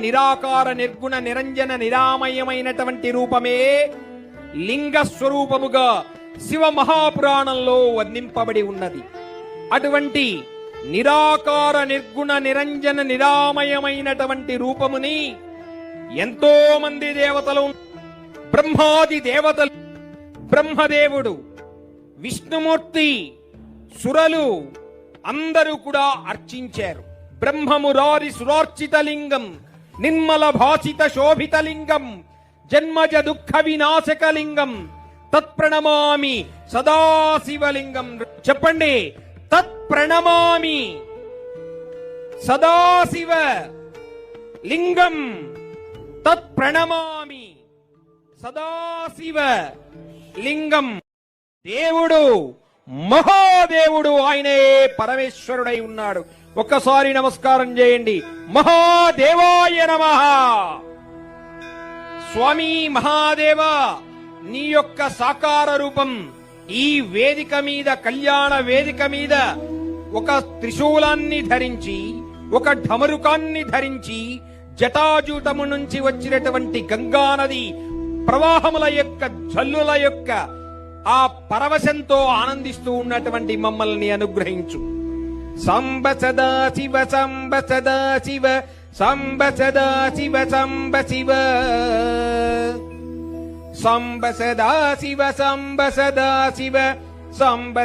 నిరాకార నిర్గుణ నిరంజన నిరామయమైనటువంటి రూపమే లింగ స్వరూపముగా శివ మహాపురాణంలో వర్ణింపబడి ఉన్నది. అటువంటి నిరాకార నిర్గుణ నిరంజన నిరామయమైనటువంటి రూపముని ఎంతో మంది దేవతలు బ్రహ్మాది దేవతలు బ్రహ్మదేవుడు విష్ణుమూర్తి సురలు అందరూ కూడా అర్చించారు. బ్రహ్మమురారి సురార్చిత లింగం నిర్మల భాసిత శోభిత లింగం జన్మజ దుఃఖ వినాశక లింగం తత్ప్రణమామి సదాశివలింగం. చెప్పండి తత్ప్రణమామి సదాశివ లింగం తత్ప్రణమామి సదాశివ లింగం దేవుడు మహాదేవుడు ఆయనే పరమేశ్వరుడై ఉన్నాడు. ఒక్కసారి నమస్కారం చేయండి. మహాదేవాయ నమ. స్వామి మహాదేవ నీ యొక్క సాకార రూపం ఈ వేదిక మీద కళ్యాణ వేదిక మీద ఒక త్రిశూలాన్ని ధరించి ఒక ఢమరుకాన్ని ధరించి జటాజూటము నుంచి వచ్చినటువంటి గంగా నది ప్రవాహముల యొక్క జల్లుల యొక్క ఆ పరవశంతో ఆనందిస్తూ ఉన్నటువంటి మమ్మల్ని అనుగ్రహించు. சம்ப சதா சிவ சம்ப சதா சிவ சம்ப சதா சிவ சம்ப சிவ சம்ப சதா சிவ சம்ப சதா சிவ சம்ப